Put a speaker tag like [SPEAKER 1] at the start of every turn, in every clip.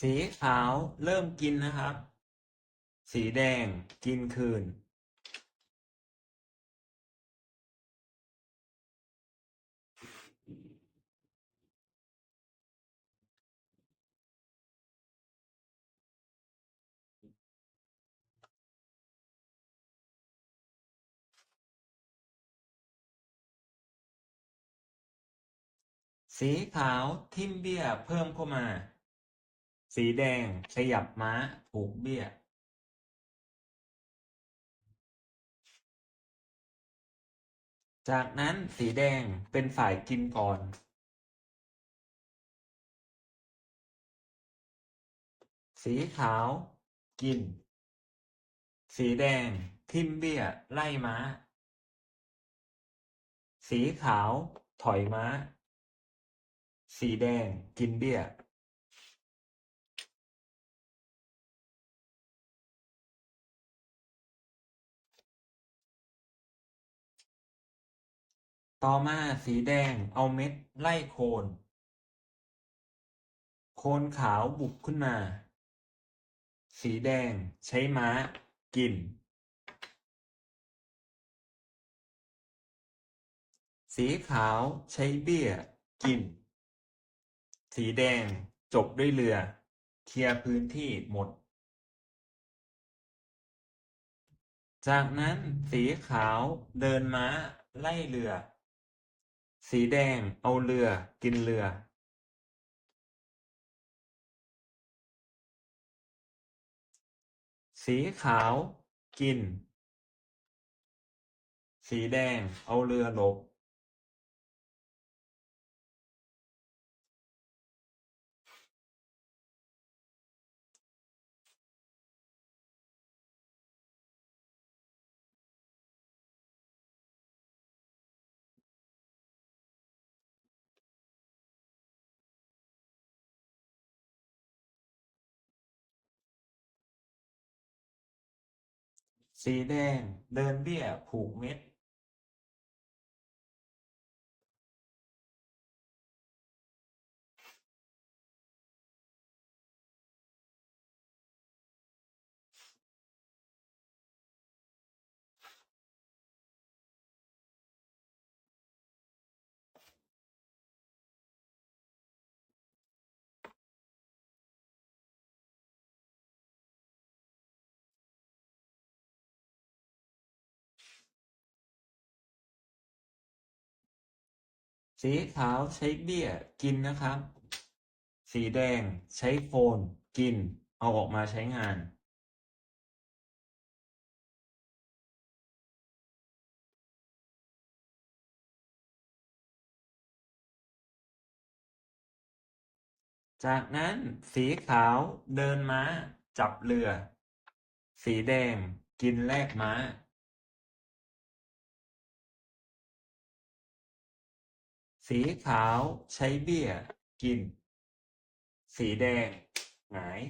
[SPEAKER 1] สีขาวเริ่มกินนะครับ สีแดงกินคืน สีขาวทิ่มเบี้ยเพิ่มเข้ามา สีแดง ขยับม้า ผูกเบี้ย จากนั้นสีแดงเป็นฝ่ายกินก่อน สีขาวกิน สีแดงทิมเบี้ย ไล่ม้า สีขาว ถอยม้า สีแดงกินเบี้ย ต่อมาสีแดงเอาเม็ดไล่โคน โคนขาวบุกขึ้นมา สีแดงใช้ม้า กิน สีขาวใช้เบี้ย กิน สีแดงจบด้วยเรือ เคลียร์พื้นที่หมดจากนั้นสีขาวเดินม้าไล่เรือ สีแดง เอาเรือ กินเรือสีขาว กิน สีแดง เอาเรือหลบ สีแดง เดินเบี้ย ผูกเม็ด สีขาวใช้เบี้ยกินนะครับ สีแดงใช้โคนกิน เอาออกมาใช้งานจากนั้นสีขาวเดินม้า จับเรือ สีแดงกินแลกม้า สีขาวใช้เบี้ย กิน สีแดง หงาย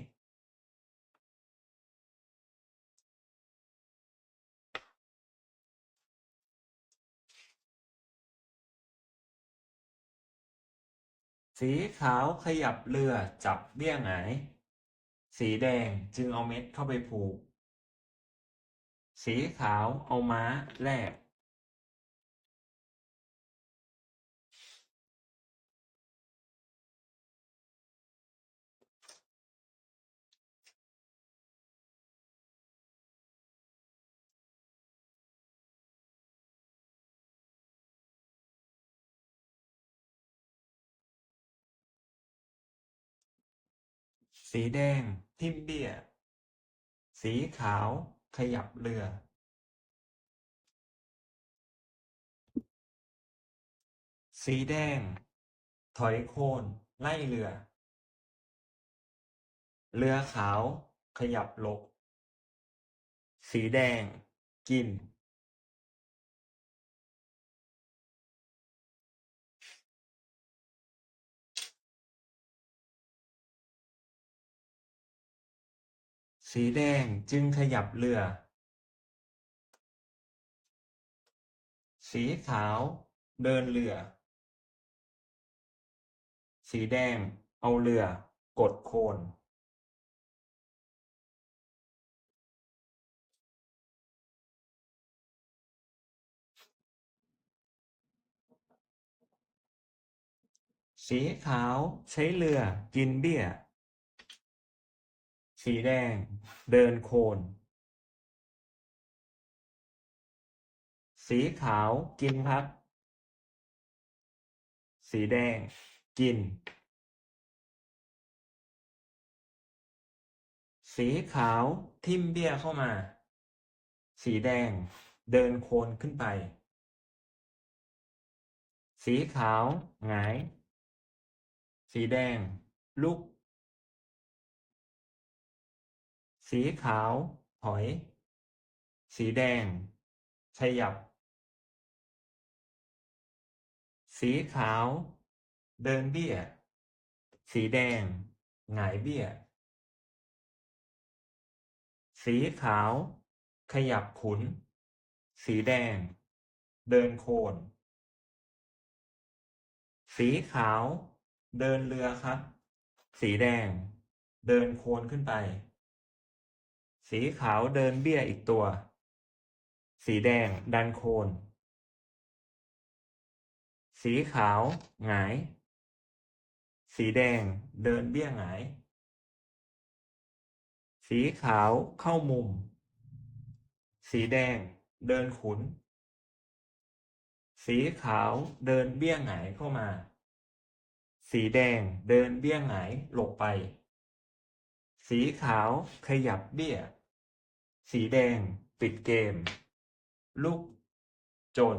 [SPEAKER 1] สีขาวขยับเรือจับเบี้ยหงาย สีแดงจึงเอาเม็ดเข้าไปผูก สีขาวเอาม้าแลก สีแดงทิ่มเบี้ย สีขาวขยับเรือ สีแดง ถอยโคนไล่เรือ เรือขาวขยับหลบ สีแดงกิน สีแดงจึงขยับเรือ สีขาวเดินเรือ สีแดงเอาเรือกดโคน สีขาวใช้เรือกินเบี้ย สีแดง เดินโคลนสีขาวกินครับสีแดง กิน สีขาวทิ่มเบี้ยเข้ามา สีแดง เดินโคลนขึ้นไป สีขาวหงาย สีแดง ลุก สีขาวถอย สีแดง ขยับ สีขาว เดินเบี้ย สีแดง หงายเบี้ย สีขาว ขยับขุน สีแดง เดินโคน สีขาว เดินเรือครับ สีแดง เดินโคนขึ้นไป สีขาวเดินเบี้ยอีกตัว สีแดงดันโคน สีขาวหงาย สีแดงเดินเบี้ยหงาย สีขาวเข้ามุม สีแดงเดินขุน สีขาวเดินเบี้ยหงายเข้ามา สีแดงเดินเบี้ยหงายหลบไป สีขาวขยับเบี้ย สีแดง ปิดเกม ลูกจน